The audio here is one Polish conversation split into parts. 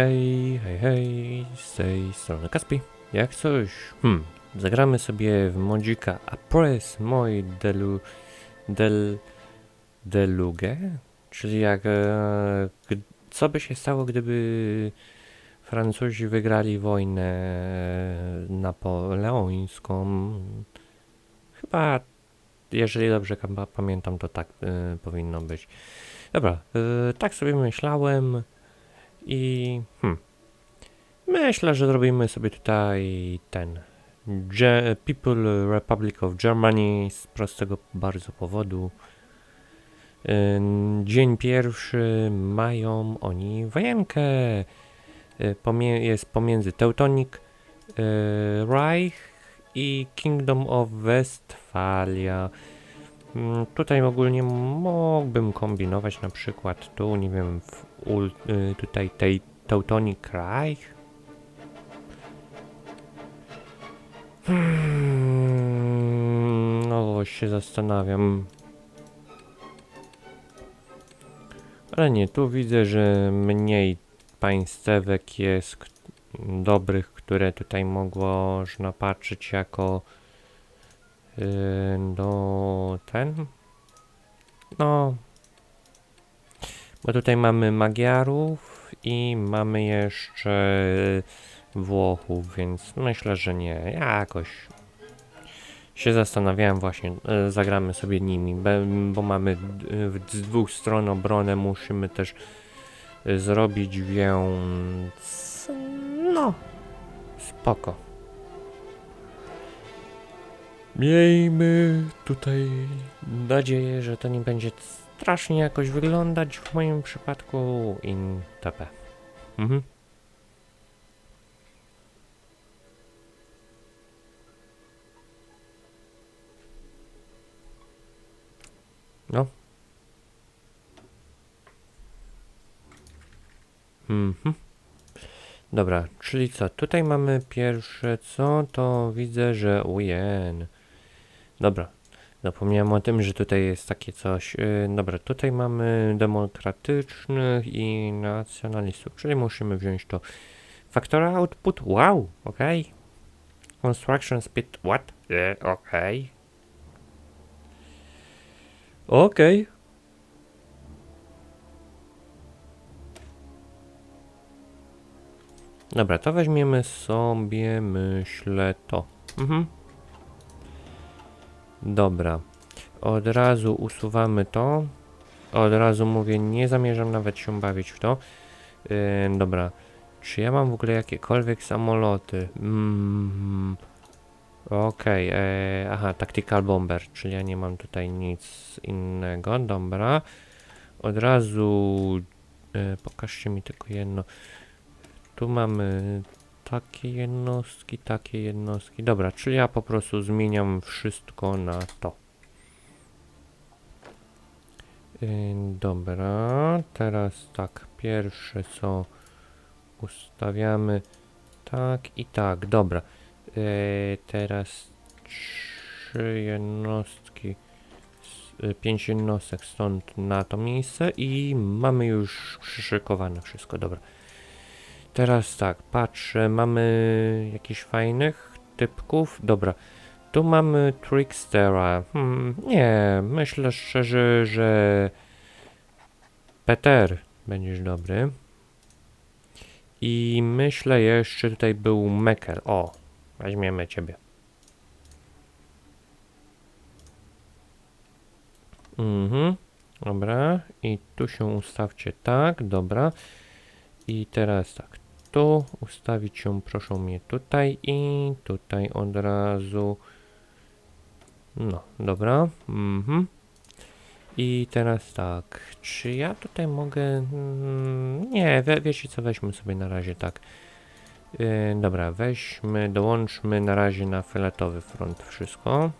hej, hej, hej, z tej strony Kaspi. Jak coś, hmm, zagramy sobie w modzika Apres moi delu, del, deluge, czyli jak, e, co by się stało, gdyby Francuzi wygrali wojnę napoleońską. Chyba, jeżeli dobrze pamiętam, to tak e, powinno być. Dobra, e, tak sobie myślałem. I hmm, myślę, że zrobimy sobie tutaj ten Ge- People Republic of Germany z prostego bardzo powodu. Ym, Dzień pierwszy mają oni wojenkę. Y, Pomie- jest pomiędzy Teutonic y, Reich i Kingdom of Westphalia. Mm, Tutaj ogólnie mógłbym kombinować na przykład tu, nie wiem, w ul, y, tutaj tej Teutonic Reich. Hmm, no się zastanawiam. Ale nie, tu widzę, że mniej państewek jest dobrych, które tutaj można patrzeć jako no ten no bo tutaj mamy Magiarów i mamy jeszcze Włochów, więc myślę, że nie. Jakoś się zastanawiałem właśnie, e, zagramy sobie nimi, bo mamy z dwóch stron obronę, musimy też e, zrobić, więc no, spoko. Miejmy tutaj nadzieję, że to nie będzie strasznie jakoś wyglądać w moim przypadku in TP. Mhm. No. Mhm. Dobra, czyli co? Tutaj mamy pierwsze co? To widzę, że ujen. Dobra, Zapomniałem o tym, że tutaj jest takie coś. Yy, dobra, tutaj mamy demokratycznych i nacjonalistów, czyli musimy wziąć to. Factory output, wow, okej. Construction speed, what? Yy, okej. Okej. Dobra, to weźmiemy sobie, myślę, to. Mhm. Dobra. Od razu usuwamy to. Od razu mówię, nie zamierzam nawet się bawić w to. Yy, dobra. Czy ja mam w ogóle jakiekolwiek samoloty? Mm, Okej, e, aha, tactical bomber, czyli ja nie mam tutaj nic innego. Dobra. Od razu e, pokażcie mi tylko jedno. Tu mamy takie jednostki, takie jednostki. Dobra, czyli ja po prostu zmieniam wszystko na to. Yy, dobra, teraz tak, pierwsze co ustawiamy tak i tak, dobra. Yy, teraz trzy jednostki, yy, pięć jednostek stąd na to miejsce i mamy już przyszykowane wszystko, dobra. Teraz tak, patrzę, mamy jakichś fajnych typków. Dobra, tu mamy Trickstera. Hmm, nie, myślę szczerze, że Peter będziesz dobry. I myślę jeszcze tutaj był Mekel. O, weźmiemy ciebie. Mhm, dobra. I tu się ustawcie tak, dobra. I teraz tak, tu ustawić się proszę mnie tutaj i tutaj od razu. No, dobra. Mhm. I teraz tak, czy ja tutaj mogę... Mm, nie, wie, wiecie co, weźmy sobie na razie tak. Yy, dobra, weźmy, dołączmy na razie na filetowy front wszystko.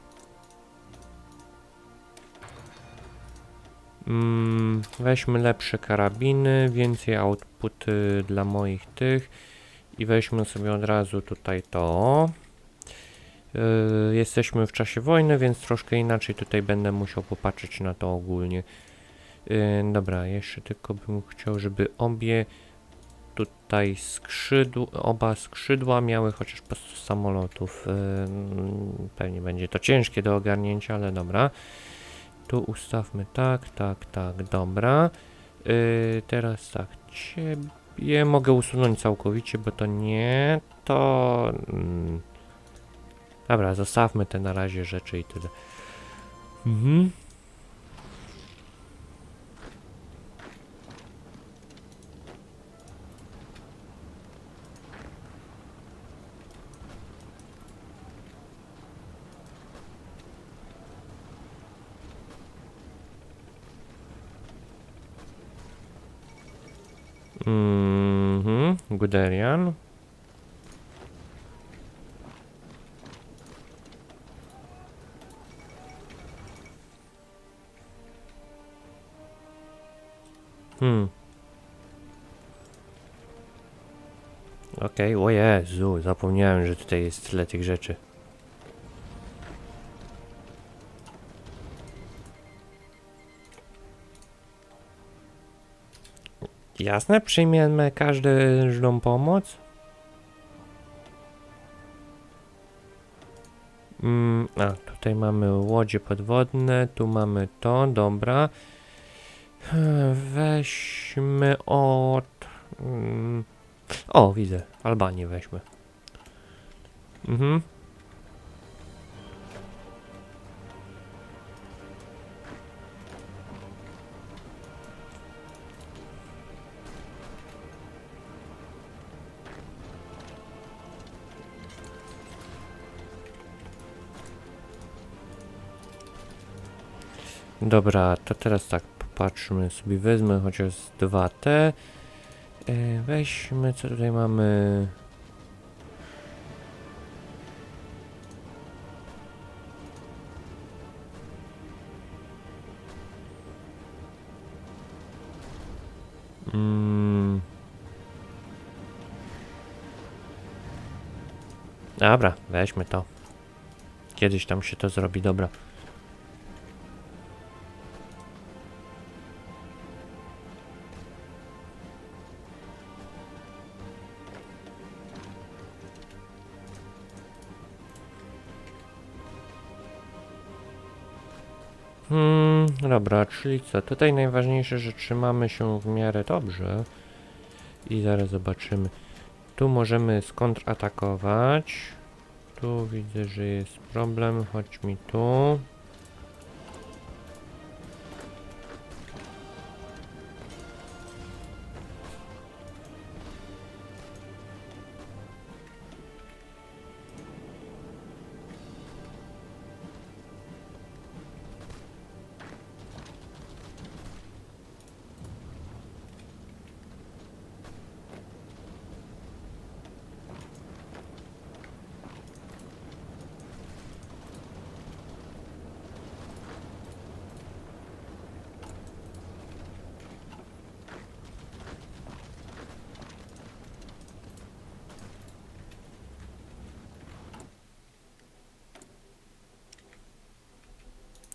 Mm, weźmy lepsze karabiny, więcej output dla moich tych i weźmy sobie od razu tutaj to. Y, jesteśmy w czasie wojny, więc troszkę inaczej tutaj będę musiał popatrzeć na to ogólnie. Y, dobra, jeszcze tylko bym chciał, żeby obie tutaj skrzydł, oba skrzydła miały chociaż po 100 samolotów. Ym, pewnie będzie to ciężkie do ogarnięcia, ale dobra. Tu ustawmy tak, tak, tak, dobra. Yy, teraz tak, ciebie mogę usunąć całkowicie, bo to nie, to... Mm, dobra, zostawmy te na razie rzeczy i tyle. Mhm. Mhm, Guderian. Hmm. Okej, o Jezu, zapomniałem, że tutaj jest tyle tych rzeczy. Jasne, przyjmiemy każdą pomoc. Mm, a, tutaj mamy łodzie podwodne, tu mamy to, dobra. Weźmy od... Mm, o, widzę, Albanię weźmy. Mhm. Dobra, to teraz tak, popatrzmy sobie, wezmę chociaż z 2T. E, weźmy, co tutaj mamy... Mm. Dobra, weźmy to. Kiedyś tam się to zrobi, dobra. Hmm, dobra, czyli co? Tutaj najważniejsze, że trzymamy się w miarę dobrze. I zaraz zobaczymy. Tu możemy skontratakować. Tu widzę, że jest problem. Chodź mi tu.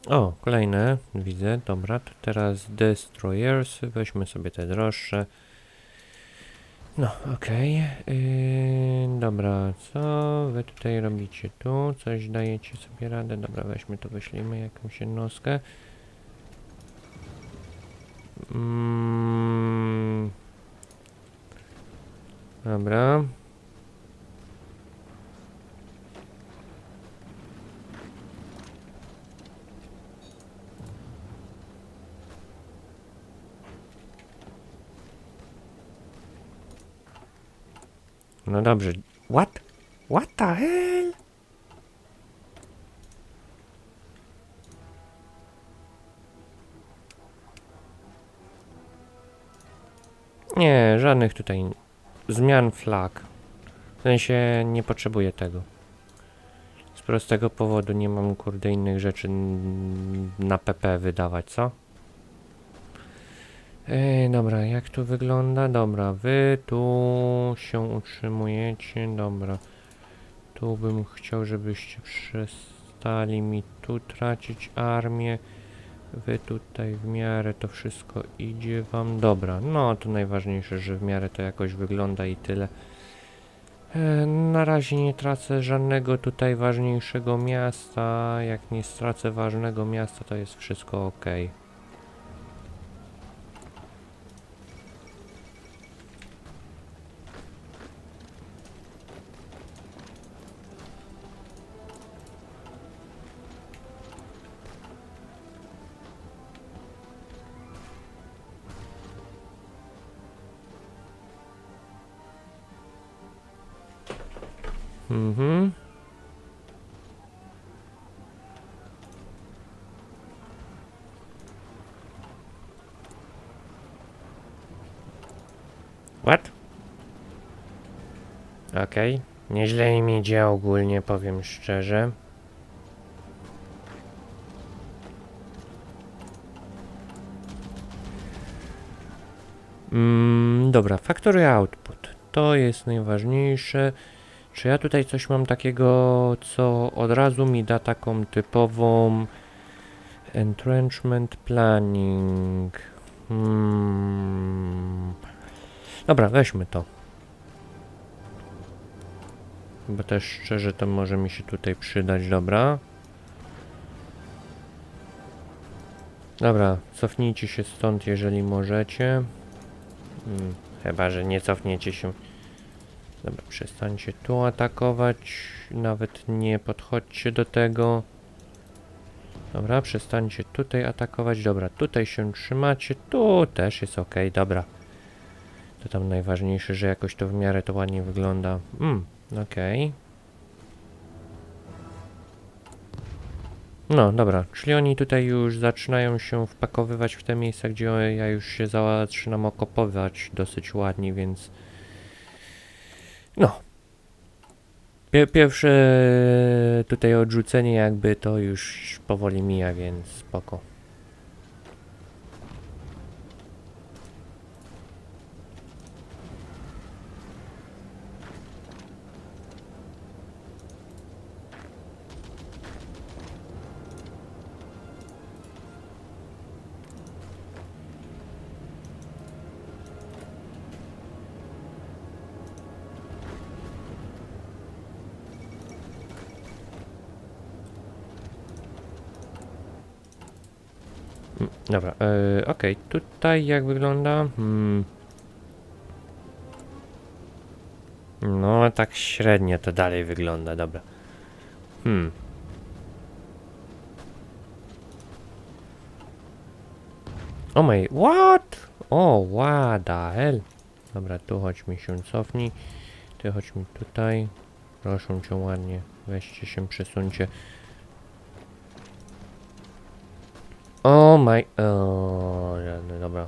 O, kolejne, widzę, dobra, to teraz Destroyers, weźmy sobie te droższe. No, okej, yy, dobra, co wy tutaj robicie tu, coś dajecie sobie radę, dobra, weźmy to, wyślijmy jakąś jednostkę. Mm, dobra. No dobrze. What? What the hell? Nie, żadnych tutaj zmian flag. W sensie nie potrzebuję tego. Z prostego powodu nie mam kurde innych rzeczy na PP wydawać, co? Ej, dobra, jak tu wygląda? Dobra, wy tu się utrzymujecie, dobra. Tu bym chciał, żebyście przestali mi tu tracić armię. Wy tutaj w miarę to wszystko idzie wam. Dobra, no to najważniejsze, że w miarę to jakoś wygląda i tyle. E, Na razie nie tracę żadnego tutaj ważniejszego miasta. Jak nie stracę ważnego miasta, to jest wszystko ok. Mhm. What? Okej. Nieźle im idzie ogólnie, powiem szczerze. Mm, dobra, factory output. To jest najważniejsze. Czy ja tutaj coś mam takiego, co od razu mi da taką typową entrenchment planning? Hmm. Dobra, weźmy to. Bo też szczerze to może mi się tutaj przydać, dobra. Dobra, cofnijcie się stąd, jeżeli możecie. Hmm, chyba, że nie cofniecie się. Dobra, przestańcie tu atakować. Nawet nie podchodźcie do tego. Dobra, przestańcie tutaj atakować. Dobra, tutaj się trzymacie. Tu też jest ok, dobra. To tam najważniejsze, że jakoś to w miarę to ładnie wygląda. Mm, okej. No, dobra, czyli oni tutaj już zaczynają się wpakowywać w te miejsca, gdzie ja już się zaczynam okopować dosyć ładnie, więc... No. Pie pierwsze tutaj odrzucenie jakby to już powoli mija, więc spoko. Dobra, e, okej, tutaj jak wygląda? Hmm. No, tak średnio to dalej wygląda, dobra. Hmm. O mej, what? O, what the hell? Dobra, tu chodź mi się cofnij. Ty chodź mi tutaj. Proszę cię ładnie. Weźcie się, przesuńcie. O my... O, żadne, dobra.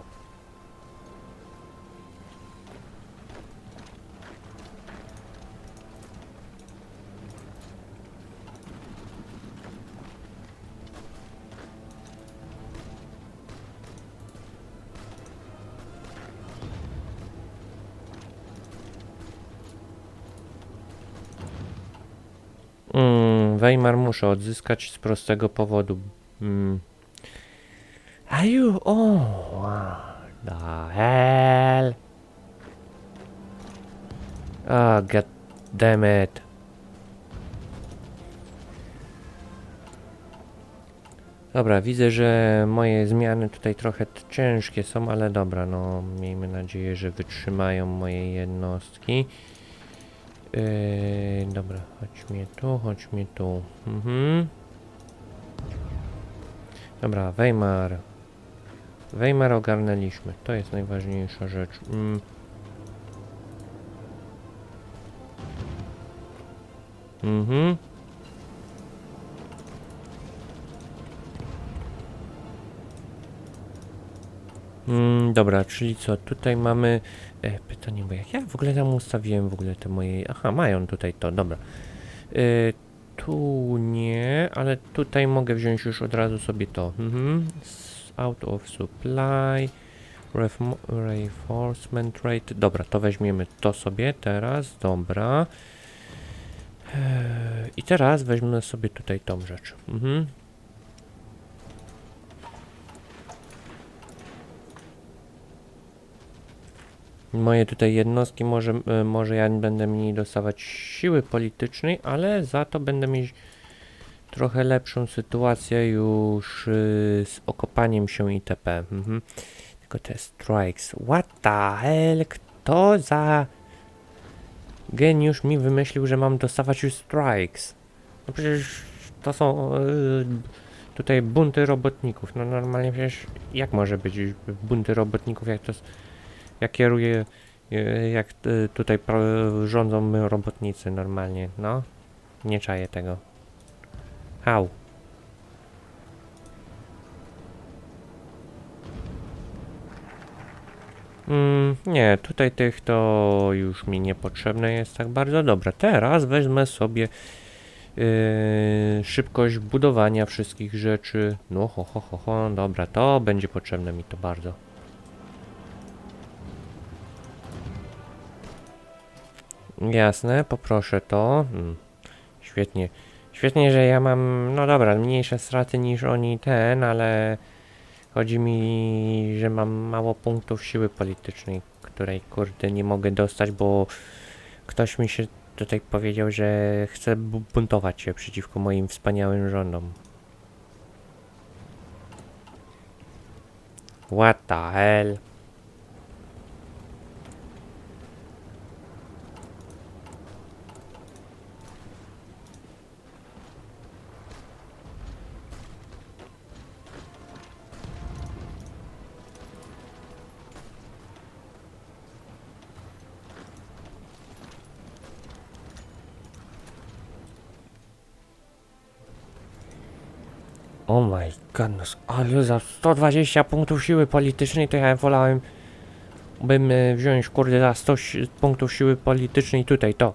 Mm, Weimar muszę odzyskać z prostego powodu. Mm. Are you? Oh, what the hell? Oh, god damn it. Dobra, widzę, że moje zmiany tutaj trochę ciężkie są, ale dobra, no miejmy nadzieję, że wytrzymają moje jednostki. Yy, dobra, chodź mnie tu, chodź mnie tu. Mhm. Dobra, Weimar. Weimar ogarnęliśmy. To jest najważniejsza rzecz. Mm. Mhm. Mm, dobra, czyli co? Tutaj mamy e, pytanie, bo jak ja w ogóle tam ustawiłem w ogóle te moje. Aha, mają tutaj to, dobra. E, tu nie, ale tutaj mogę wziąć już od razu sobie to. Mhm out of supply, reinforcement rate. Dobra, to weźmiemy to sobie teraz, dobra. Eee, I teraz weźmiemy sobie tutaj tą rzecz. Mhm. Moje tutaj jednostki, może, e, może ja będę mniej dostawać siły politycznej, ale za to będę mieć trochę lepszą sytuację już y, z okopaniem się itp. Mhm. Tylko te strikes. What the hell? Kto za geniusz mi wymyślił, że mam dostawać już strikes? No przecież to są y, tutaj bunty robotników. No normalnie przecież jak może być bunty robotników, jak to jak kieruje, y, jak y, tutaj pro- rządzą robotnicy normalnie, no. Nie czaję tego. Au. Mm, nie, tutaj tych to już mi niepotrzebne jest tak bardzo. Dobra, teraz wezmę sobie yy, szybkość budowania wszystkich rzeczy. No, ho, ho, ho, ho, dobra, to będzie potrzebne mi to bardzo. Jasne, poproszę to. Mm, świetnie. Świetnie, że ja mam, no dobra, mniejsze straty niż oni ten, ale chodzi mi, że mam mało punktów siły politycznej, której kurde nie mogę dostać, bo ktoś mi się tutaj powiedział, że chce bu- buntować się przeciwko moim wspaniałym rządom. What the hell? Oh my goodness, ale za 120 punktów siły politycznej to ja wolałem bym e, wziąć kurde za 100 si- punktów siły politycznej tutaj to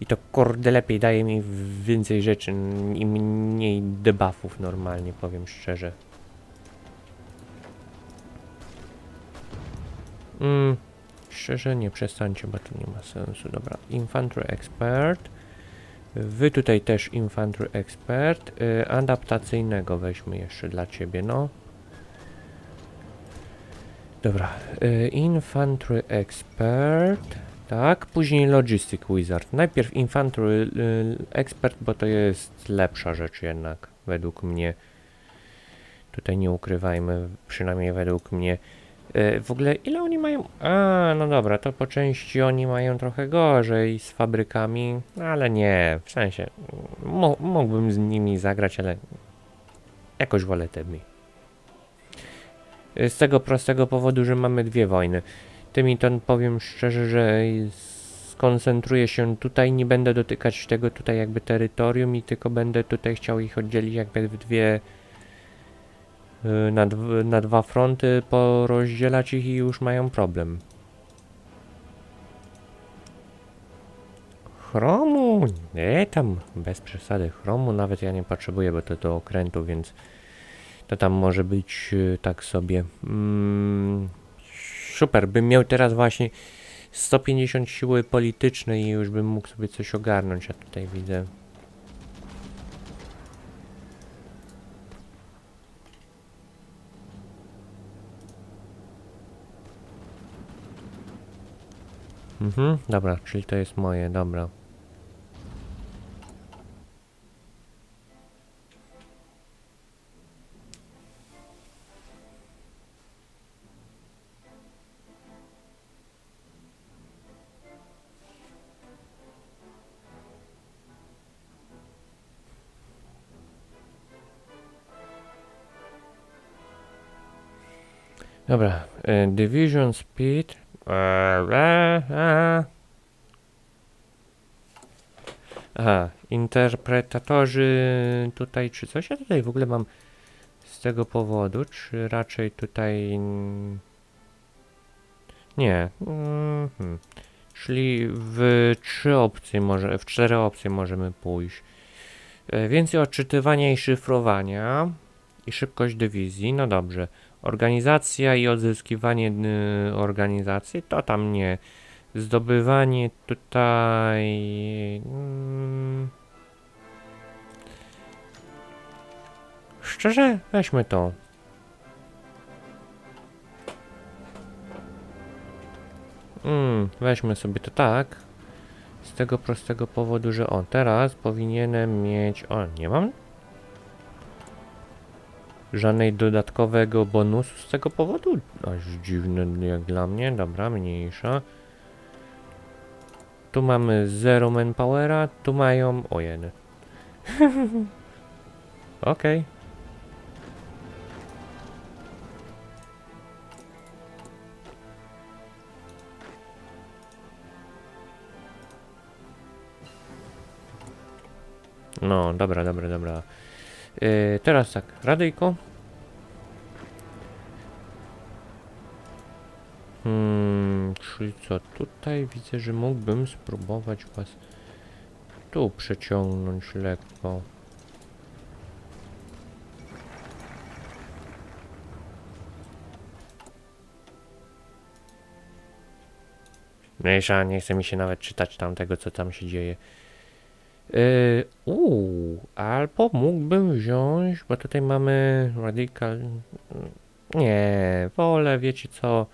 i to kurde lepiej daje mi więcej rzeczy i mniej debuffów normalnie powiem szczerze. Mm, szczerze nie przestańcie, bo to nie ma sensu. Dobra, Infantry Expert. Wy tutaj też Infantry Expert. Y, adaptacyjnego weźmy jeszcze dla ciebie, no. Dobra, y, Infantry Expert. Tak, później Logistic Wizard. Najpierw Infantry y, Expert, bo to jest lepsza rzecz jednak, według mnie. Tutaj nie ukrywajmy, przynajmniej według mnie. Y, W ogóle ile oni mają? A, no dobra, to po części oni mają trochę gorzej z fabrykami, ale nie, w sensie mógłbym z nimi zagrać, ale jakoś wolę tymi. Y, Z tego prostego powodu, że mamy dwie wojny. Tymi to powiem szczerze, że skoncentruję się tutaj, nie będę dotykać tego tutaj jakby terytorium i tylko będę tutaj chciał ich oddzielić jakby w dwie na, dw- na dwa fronty, porozdzielać ich i już mają problem. Chromu? Nie, tam bez przesady. Chromu nawet ja nie potrzebuję, bo to do okrętu, więc to tam może być y, tak sobie. Mm, super, bym miał teraz właśnie 150 siły politycznej i już bym mógł sobie coś ogarnąć, a tutaj widzę. Mhm, dobra, czyli to jest moje, dobra. Dobra, e, Division Speed. Aha, interpretatorzy tutaj, czy coś ja tutaj w ogóle mam z tego powodu, czy raczej tutaj... mm, Nie. mhm. Czyli w trzy opcje może, w cztery opcje możemy pójść. E, Więcej odczytywania i szyfrowania i szybkość dywizji, no dobrze. Organizacja i odzyskiwanie y, organizacji, to tam nie. Zdobywanie tutaj. Mm, szczerze, weźmy to. Mm, weźmy sobie to tak. Z tego prostego powodu, że o, teraz powinienem mieć... O, nie mam? Żadnej dodatkowego bonusu z tego powodu? Aż dziwne jak dla mnie. Dobra, mniejsza. Tu mamy 0 manpowera, tu mają... O, jeden. Okej. No, dobra, dobra, dobra. Yy, teraz tak, radyjko. Hmm, czyli co, tutaj widzę, że mógłbym spróbować was tu przeciągnąć lekko. Mniejsza, nie chce mi się nawet czytać tamtego, co tam się dzieje. Yy, albo mógłbym wziąć, bo tutaj mamy radical. Nie, wolę, wiecie co?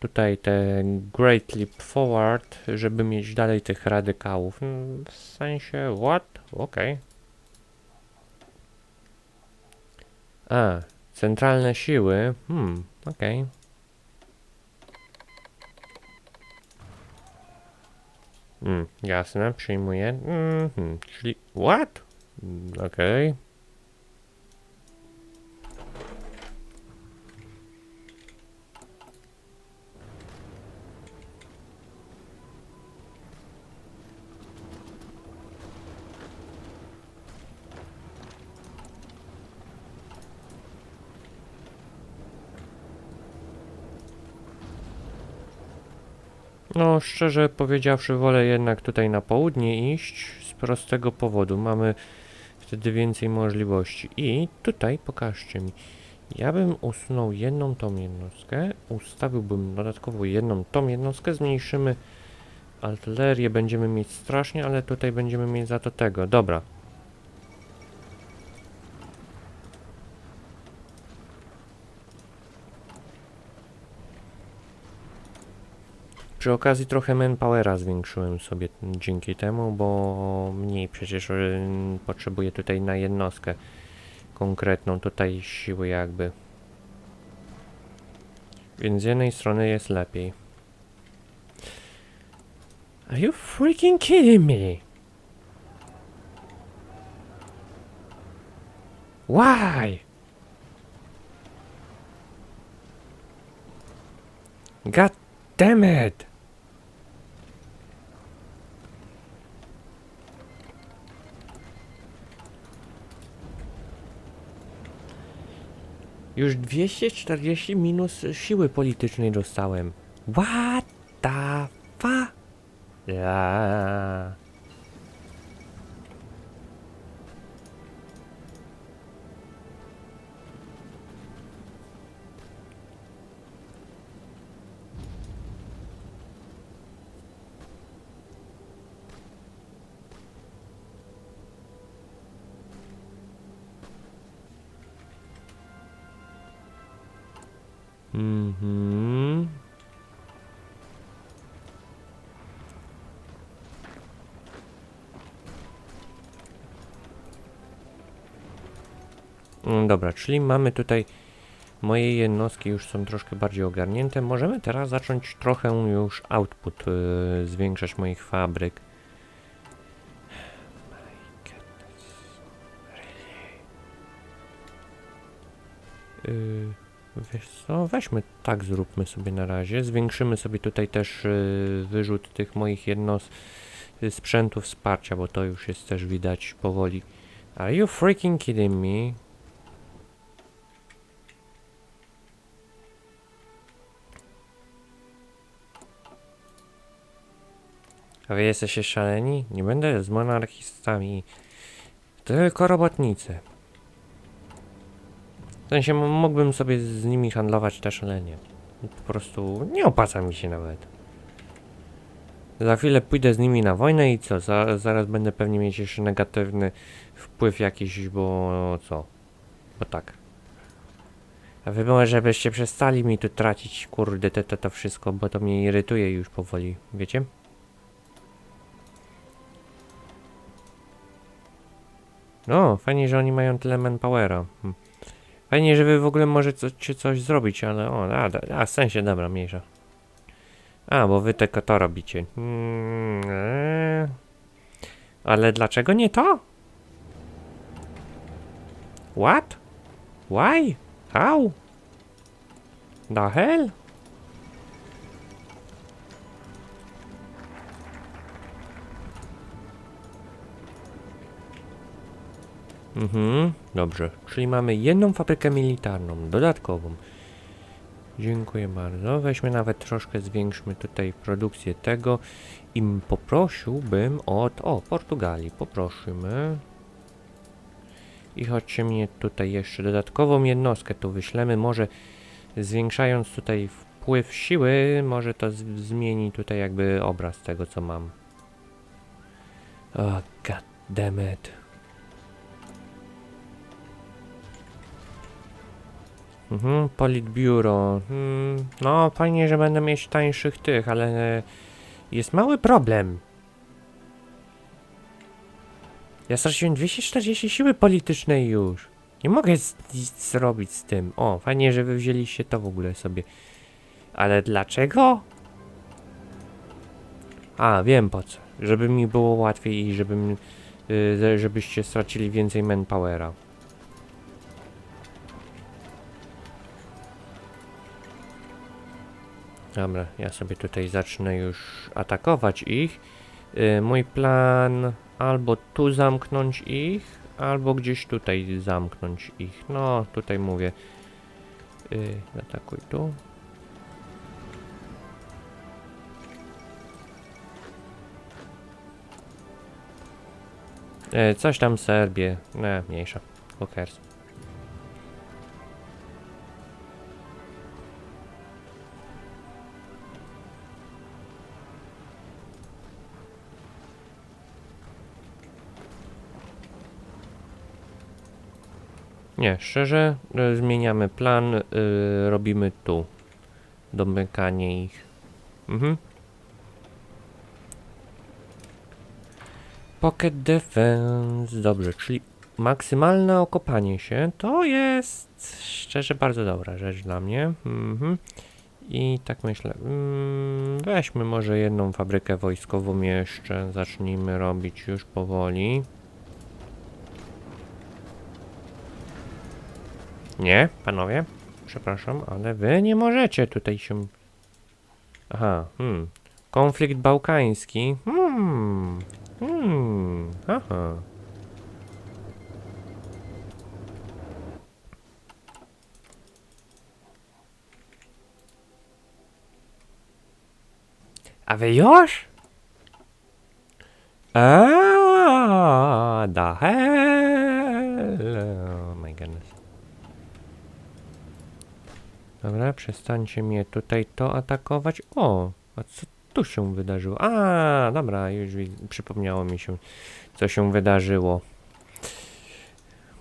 Tutaj te Great Leap Forward, żeby mieć dalej tych radykałów. Mm, W sensie, what? Okej. A, centralne siły. Hmm, okej. Mm, jasne, przyjmuję. Mhm, czyli what? Mm, Okej. No, szczerze powiedziawszy, wolę jednak tutaj na południe iść z prostego powodu. Mamy wtedy więcej możliwości. I tutaj pokażcie mi. Ja bym usunął jedną tą jednostkę, ustawiłbym dodatkowo jedną tą jednostkę, zmniejszymy artylerię, będziemy mieć strasznie, ale tutaj będziemy mieć za to tego. Dobra. Przy okazji trochę manpowera zwiększyłem sobie dzięki temu, bo mniej przecież y, potrzebuję tutaj na jednostkę konkretną tutaj siły jakby. Więc z jednej strony jest lepiej. Are you freaking kidding me? Why? God damn it! Już 240 minus siły politycznej dostałem. What the fuck? Ja. Mhm. Mm, Dobra, czyli mamy tutaj moje jednostki już są troszkę bardziej ogarnięte. Możemy teraz zacząć trochę już output yy, zwiększać moich fabryk. Co, weźmy tak zróbmy sobie na razie. Zwiększymy sobie tutaj też y, wyrzut tych moich jednos y, sprzętu wsparcia, bo to już jest też widać powoli. Are you freaking kidding me? A wy jesteście szaleni? Nie będę z monarchistami. Tylko robotnicy. W sensie mógłbym sobie z nimi handlować też, ale nie. Po prostu nie opłaca mi się nawet. Za chwilę pójdę z nimi na wojnę i co? Za, zaraz będę pewnie mieć jeszcze negatywny wpływ jakiś, bo co? Bo tak. A wy może byście przestali mi tu tracić, kurde, to, to, to wszystko, bo to mnie irytuje już powoli, wiecie? No, fajnie, że oni mają tyle manpowera. Hm. Fajnie, że wy w ogóle możecie coś zrobić, ale o, a, a w sensie, dobra, mniejsza. A, bo wy tylko to robicie. Mm, eee. Ale dlaczego nie to? What? Why? How? The hell? Mhm, dobrze. Czyli mamy jedną fabrykę militarną, dodatkową. Dziękuję bardzo. Weźmy nawet troszkę, zwiększmy tutaj produkcję tego i poprosiłbym od, o, Portugalii, poprosimy. I chodźcie mnie tutaj jeszcze dodatkową jednostkę tu wyślemy, może zwiększając tutaj wpływ siły, może to zmieni tutaj jakby obraz tego, co mam. O, god. Mhm, politbiuro. Hmm, no, fajnie, że będę mieć tańszych tych, ale e, jest mały problem. Ja straciłem 240 siły politycznej już. Nie mogę nic zrobić z tym. O, fajnie, że wy wzięliście to w ogóle sobie. Ale dlaczego? A, wiem po co. Żeby mi było łatwiej i żebym, y, żebyście stracili więcej manpowera. Dobra, ja sobie tutaj zacznę już atakować ich. Y, mój plan albo tu zamknąć ich, albo gdzieś tutaj zamknąć ich. No, tutaj mówię. Y, atakuj tu. E, coś tam Serbię. Nie, mniejsza. Who cares? Nie, szczerze, e, zmieniamy plan, y, robimy tu. Domykanie ich. Mhm. Pocket Defense, dobrze, czyli maksymalne okopanie się to jest szczerze bardzo dobra rzecz dla mnie. Mhm. I tak myślę, mm, weźmy może jedną fabrykę wojskową jeszcze, zacznijmy robić już powoli. Nie, panowie, przepraszam, ale wy nie możecie tutaj się... Aha, hmm. Konflikt bałkański. Hmm. Hmm. Aha. A wy już? A. Oh my goodness. Dobra, przestańcie mnie tutaj to atakować. O, a co tu się wydarzyło? A, dobra, już przypomniało mi się, co się wydarzyło.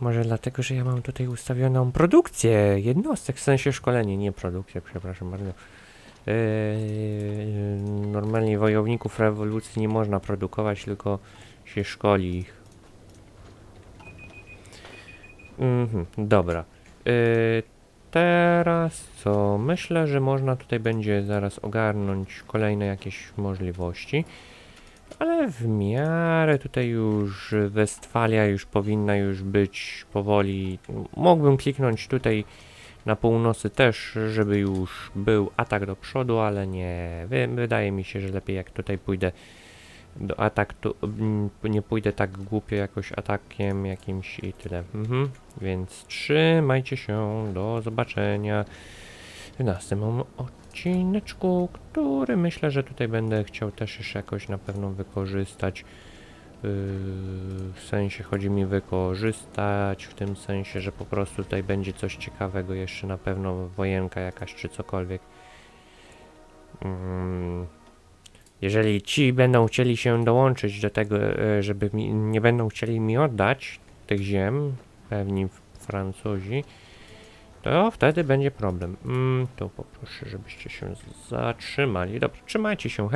Może dlatego, że ja mam tutaj ustawioną produkcję jednostek, w sensie szkolenie, nie produkcję, przepraszam bardzo. Yy, normalnie wojowników rewolucji nie można produkować, tylko się szkoli ich. Mhm, dobra. Yy, teraz co? Myślę, że można tutaj będzie zaraz ogarnąć kolejne jakieś możliwości. Ale w miarę tutaj już Westfalia już powinna już być powoli. Mógłbym kliknąć tutaj na północy też, żeby już był atak do przodu, ale nie. Wy, wydaje mi się, że lepiej jak tutaj pójdę do ataktu, mm, nie pójdę tak głupio jakoś atakiem jakimś i tyle. Mhm. Więc trzymajcie się, do zobaczenia w następnym odcineczku, który myślę, że tutaj będę chciał też jeszcze jakoś na pewno wykorzystać. Yy, w sensie chodzi mi wykorzystać, w tym sensie, że po prostu tutaj będzie coś ciekawego jeszcze na pewno wojenka jakaś czy cokolwiek. Mm, jeżeli ci będą chcieli się dołączyć do tego, e, żeby mi, nie będą chcieli mi oddać tych ziem, pewni Francuzi, to wtedy będzie problem. Mm, to poproszę, żebyście się zatrzymali. Dobrze, trzymajcie się.